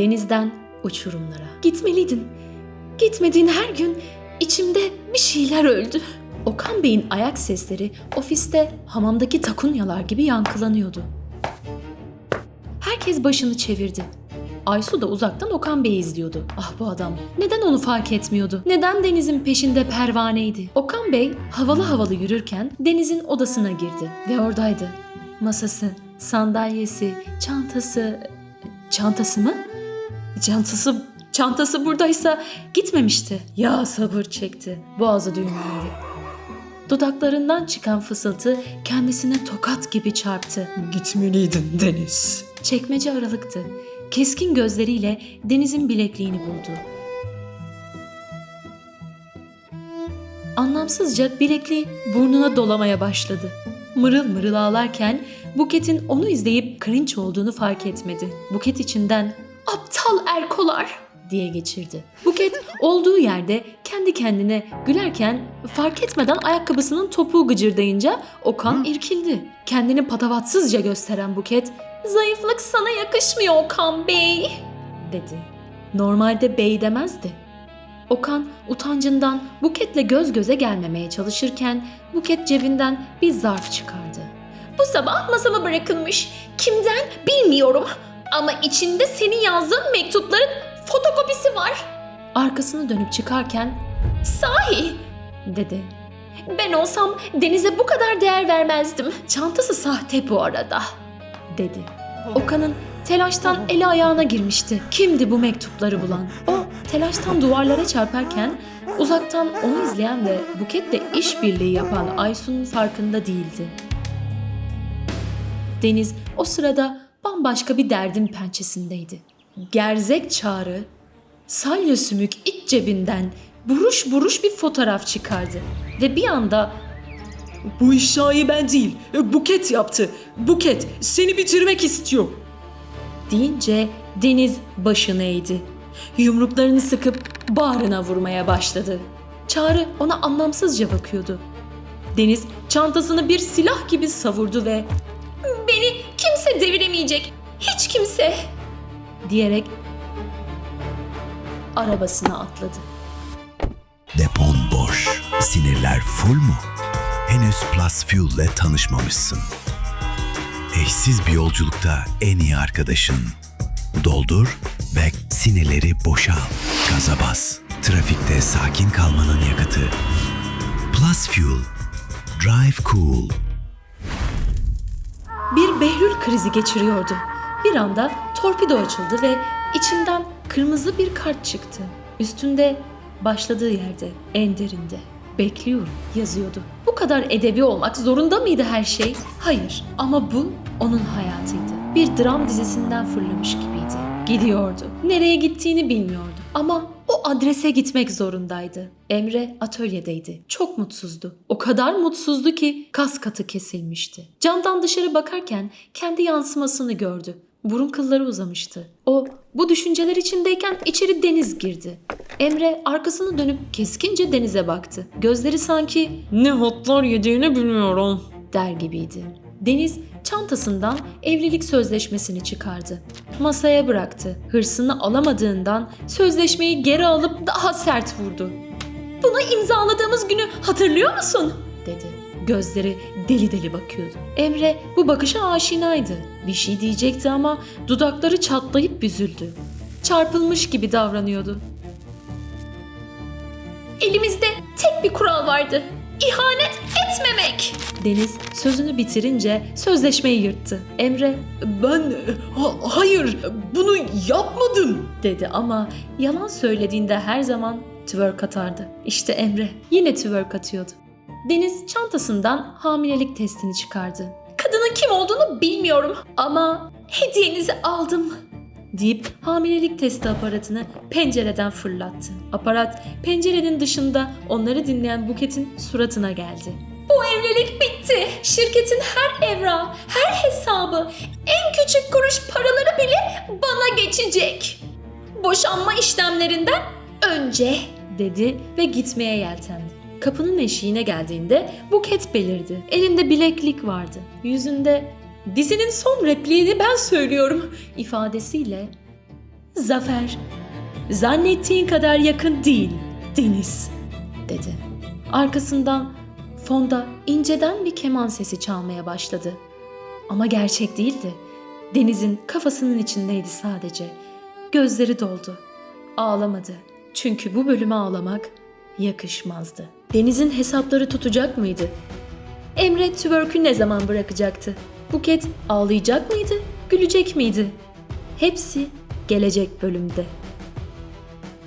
denizden uçurumlara. Gitmeliydin. Gitmediğin her gün içimde bir şeyler öldü. Okan Bey'in ayak sesleri ofiste hamamdaki takunyalar gibi yankılanıyordu. Herkes başını çevirdi. Aysu da uzaktan Okan Bey'i izliyordu. Ah bu adam. Neden onu fark etmiyordu? Neden Deniz'in peşinde pervaneydi? Okan Bey havalı havalı yürürken Deniz'in odasına girdi ve oradaydı. Masası, sandalyesi, çantası... Çantası mı? Çantası çantası buradaysa gitmemişti. Ya sabır çekti. Boğazı düğümlendi. Dudaklarından çıkan fısıltı kendisine tokat gibi çarptı. Gitmeliydin Deniz. Çekmece aralıktı. Keskin gözleriyle Deniz'in bilekliğini buldu. Anlamsızca bilekliği burnuna dolamaya başladı. Mırıl mırıl ağlarken Buket'in onu izleyip cringe olduğunu fark etmedi. Buket içinden aptal erkolar diye geçirdi. Buket olduğu yerde kendi kendine gülerken fark etmeden ayakkabısının topuğu gıcırdayınca Okan irkildi. Kendini patavatsızca gösteren Buket Zayıflık sana yakışmıyor Okan Bey, dedi. Normalde bey demezdi. Okan utancından Buket'le göz göze gelmemeye çalışırken Buket cebinden bir zarf çıkardı. Bu sabah masama bırakılmış. Kimden bilmiyorum. Ama içinde senin yazdığın mektupların fotokopisi var. Arkasını dönüp çıkarken sahi dedi. Ben olsam Deniz'e bu kadar değer vermezdim. Çantası sahte bu arada dedi. Okan'ın telaştan eli ayağına girmişti. Kimdi bu mektupları bulan? O telaştan duvarlara çarparken uzaktan onu izleyen ve Buket'le işbirliği yapan Aysun'un farkında değildi. Deniz o sırada bambaşka bir derdin pençesindeydi. Gerzek çağrı salya sümük iç cebinden buruş buruş bir fotoğraf çıkardı ve bir anda Bu işayı ben değil, Buket yaptı. Buket seni bitirmek istiyor. deyince Deniz başını eğdi. Yumruklarını sıkıp bağrına vurmaya başladı. Çağrı ona anlamsızca bakıyordu. Deniz çantasını bir silah gibi savurdu ve kimse deviremeyecek, hiç kimse!'' diyerek arabasına atladı. Depon boş. Sinirler full mu? Henüz Plus Fuel ile tanışmamışsın. Eşsiz bir yolculukta en iyi arkadaşın. Doldur ve sinirleri boşa al. Gaza bas. Trafikte sakin kalmanın yakıtı. Plus Fuel. Drive cool. Bir Behlül krizi geçiriyordu. Bir anda torpido açıldı ve içinden kırmızı bir kart çıktı. Üstünde başladığı yerde, en derinde. Bekliyorum yazıyordu. Bu kadar edebi olmak zorunda mıydı her şey? Hayır ama bu onun hayatıydı. Bir dram dizisinden fırlamış gibiydi. Gidiyordu. Nereye gittiğini bilmiyordu. Ama o adrese gitmek zorundaydı. Emre atölyedeydi. Çok mutsuzdu. O kadar mutsuzdu ki kas katı kesilmişti. Camdan dışarı bakarken kendi yansımasını gördü. Burun kılları uzamıştı. O bu düşünceler içindeyken içeri Deniz girdi. Emre arkasını dönüp keskince Deniz'e baktı. Gözleri sanki Ne hotlar yediğini bilmiyorum. der gibiydi. Deniz çantasından evlilik sözleşmesini çıkardı. Masaya bıraktı. Hırsını alamadığından sözleşmeyi geri alıp daha sert vurdu. Bunu imzaladığımız günü hatırlıyor musun? dedi. Gözleri deli deli bakıyordu. Emre bu bakışa aşinaydı. Bir şey diyecekti ama dudakları çatlayıp büzüldü. Çarpılmış gibi davranıyordu. Elimizde tek bir kural vardı. İhanet etmemek. Deniz sözünü bitirince sözleşmeyi yırttı. Emre Ben ha- hayır bunu yapmadım. dedi ama yalan söylediğinde her zaman twerk atardı. İşte Emre yine twerk atıyordu. Deniz çantasından hamilelik testini çıkardı. Kadının kim olduğunu bilmiyorum ama hediyenizi aldım deyip hamilelik testi aparatını pencereden fırlattı. Aparat pencerenin dışında onları dinleyen Buket'in suratına geldi. Bu evlilik bitti. Şirketin her evrağı, her hesabı, en küçük kuruş paraları bile bana geçecek. Boşanma işlemlerinden önce dedi ve gitmeye yeltendi. Kapının eşiğine geldiğinde Buket belirdi. Elinde bileklik vardı. Yüzünde dizinin son repliğini ben söylüyorum ifadesiyle Zafer, zannettiğin kadar yakın değil Deniz, dedi. Arkasından fonda inceden bir keman sesi çalmaya başladı. Ama gerçek değildi. Deniz'in kafasının içindeydi sadece. Gözleri doldu. Ağlamadı. Çünkü bu bölüme ağlamak yakışmazdı. Deniz'in hesapları tutacak mıydı? Emre tübörkü ne zaman bırakacaktı? Buket ağlayacak mıydı, gülecek miydi? Hepsi gelecek bölümde.